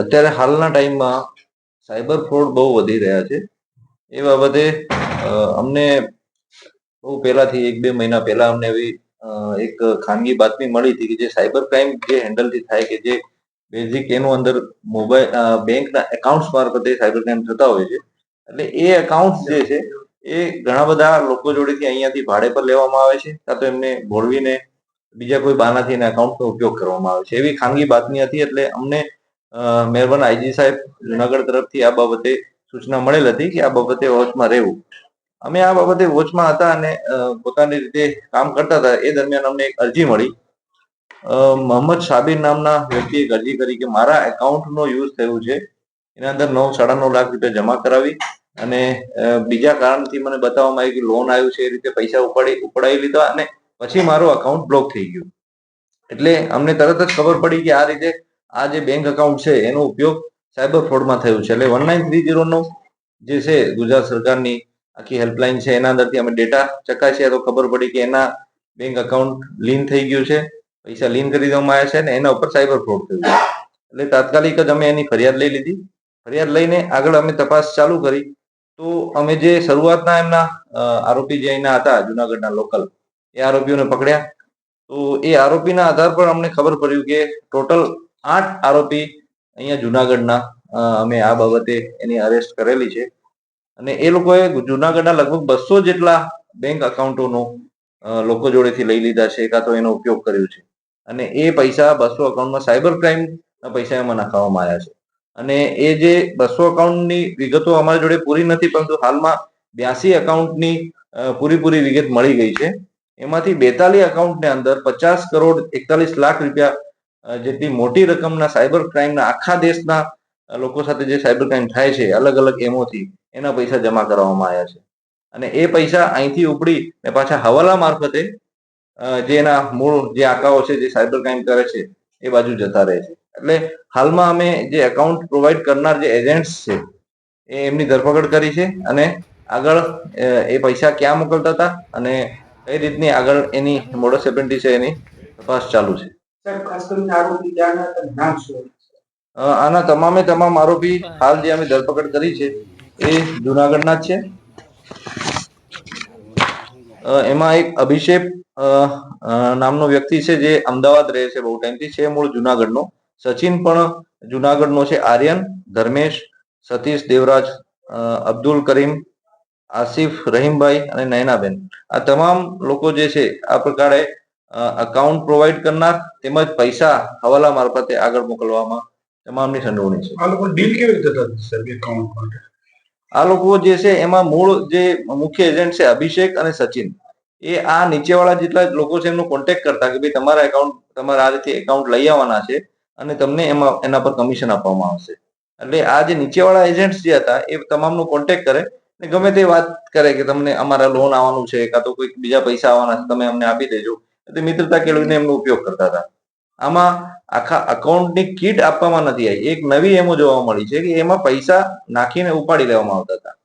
અત્યારે હાલના ટાઈમમાં સાયબર ફ્રોડ બહુ વધી રહ્યા છે. એ બાબતે અમને બહુ પહેલાથી એક બે મહિના પહેલા અમને એવી એક ખાનગી બાતમી મળી હતી કે જે સાયબર ક્રાઇમ જે હેન્ડલથી થાય કે જે બેઝિક એનું અંદર મોબાઈલ બેંકના એકાઉન્ટ્સ મારફતે સાયબર ક્રાઇમ થતા હોય છે. એટલે એ એકાઉન્ટ જે છે, એ ઘણા બધા લોકો જોડેથી અહીંયાથી ભાડે પર લેવામાં આવે છે. કાં તો એમને ભોળવીને બીજા કોઈ બાનાથી એના એકાઉન્ટનો ઉપયોગ કરવામાં આવે છે. એવી ખાનગી બાતમી હતી એટલે અમને મહેરબાન આઈજી સાહેબ જુનાગઢ તરફથી આ બાબતે સૂચના મળેલ હતી કે આ બાબતે વોચમાં રહેવું. અમે આ બાબતે વોચમાં હતા અને પોતાની રીતે કામ કરતા હતા. એ દરમિયાન અમને એક અરજી મળી. મોહમ્મદ સાબિર નામના વ્યક્તિએ એક અરજી કરી કે મારા એકાઉન્ટનો યુઝ થયું છે. એના અંદર નવ, સાડા નવ લાખ રૂપિયા જમા કરાવી અને બીજા કારણથી મને બતાવવામાં આવ્યું કે લોન આવ્યું છે. એ રીતે પૈસા ઉપાડી, ઉપડાવી લીધા અને પછી મારું અકાઉન્ટ બ્લોક થઈ ગયું. એટલે અમને તરત જ ખબર પડી કે આ રીતે આ જે બેંક અકાઉન્ટ છે, એનો ઉપયોગ સાયબર ફ્રોડમાં થયો છે. એટલે વન નાઇન થ્રી ઝીરોનો જે છે, ગુજરાત સરકારની આખી હેલ્પલાઇન છે, એના અંદરથી અમે ડેટા ચકાસ્યા તો ખબર પડી કે એના બેંક અકાઉન્ટ લીન થઈ ગયું છે. પૈસા લીન કરી દેવામાં આવ્યા છે અને એના ઉપર સાયબર ફ્રોડ થયું છે. એટલે તાત્કાલિક જ અમે એની ફરિયાદ લઈ લીધી. ફરિયાદ લઈને આગળ અમે તપાસ ચાલુ કરી. તો અમે જે શરૂઆતના એમના આરોપી જે એના હતા, જુનાગઢના લોકલ એ આરોપીઓને પકડ્યા. તો એ આરોપીના આધાર પર અમને ખબર પડ્યું કે ટોટલ આઠ આરોપી અહીંયા જુનાગઢના અમે આ બાબતે એની અરેસ્ટ કરેલી છે. અને એ લોકોએ જુનાગઢના લગભગ બસો જેટલા બેંક અકાઉન્ટોનો લોકો જોડેથી લઈ લીધા છે કાં તો એનો ઉપયોગ કર્યો છે. અને એ પૈસા બસો અકાઉન્ટમાં સાયબર ક્રાઇમના પૈસા એમાં નાખવામાં આવ્યા છે. અને એ જે બસો અકાઉન્ટની વિગતો અમારી જોડે પૂરી નથી, પરંતુ હાલમાં બ્યાસી અકાઉન્ટની પૂરીપૂરી વિગત મળી ગઈ છે. એમાંથી બેતાલીસ અકાઉન્ટની અંદર પચાસ કરોડ એકતાલીસ લાખ રૂપિયા જેટલી મોટી રકમના સાયબર ક્રાઇમના આખા દેશના લોકો સાથે જે સાયબર ક્રાઇમ થાય છે, અલગ અલગ એમોથી એના પૈસા જમા કરવામાં આવ્યા છે. અને એ પૈસા અહીંથી ઉપડી ને પાછા હવાલા મારફતે જે એના મૂળ જે આંકાઓ છે, જે સાયબર ક્રાઇમ કરે છે, એ બાજુ જતા રહે છે. એટલે હાલમાં અમે જે એકાઉન્ટ પ્રોવાઈડ કરનાર જે એજન્ટ્સ છે, એ એમની ધરપકડ કરી છે અને આગળ એ પૈસા ક્યાં મોકલતા હતા અને કઈ રીતની આગળ એની મોડસ એપેન્ડી છે એની તપાસ ચાલુ છે. આના તમામે તમામ આરોપી હાલ જે અમે ધરપકડ કરી છે એ જુનાગઢના જ છે. એમાં એક અભિષેક નામનો વ્યક્તિ છે જે અમદાવાદ રહે છે બહુ ટાઈમથી છે મૂળ જુનાગઢનો. સચિન પણ જુનાગઢનો છે આર્યન ધર્મેશ સતીશ દેવરાજ અબ્દુલ કરીમ આસિફ રહીમભાઈ અને નયનાબેન. આ તમામ લોકો જે છે આ પ્રકારે અકાઉન્ટ પ્રોવાઈડ કરનાર તેમજ પૈસા હવાલા મારફતે આગળ મોકલવામાં તમામની સંડોવણી છે. આ લોકો ડીલ કેવી રીતે થતી એકાઉન્ટ માટે? આ લોકો જે છે એમાં મૂળ જે મુખ્ય એજન્ટ છે અભિષેક અને સચિન. એ આ નીચેવાળા જેટલા લોકો છે એમનો કોન્ટેક્ટ કરતા કે ભાઈ તમારા એકાઉન્ટ તમારા આ રીતે એકાઉન્ટ લઈ આવવાના છે અને તમને એમાં એના પર કમિશન આપવામાં આવશે. એટલે આ જે નીચેવાળા એજન્ટ્સ જે હતા એ તમામનો કોન્ટેક્ટ કરે ગમે તે વાત કરે કે તમને અમારા લોન આવવાનું છે કાં તો કોઈક બીજા પૈસા આવવાના છે, તમે અમને આપી દેજો. એટલે મિત્રતા કેળવીને એમનો ઉપયોગ કરતા હતા. આમાં આખા અકાઉન્ટની કીટ આપવામાં નથી આવી. એક નવી એમો જોવા મળી છે કે એમાં પૈસા નાખીને ઉપાડી લેવામાં આવતા હતા.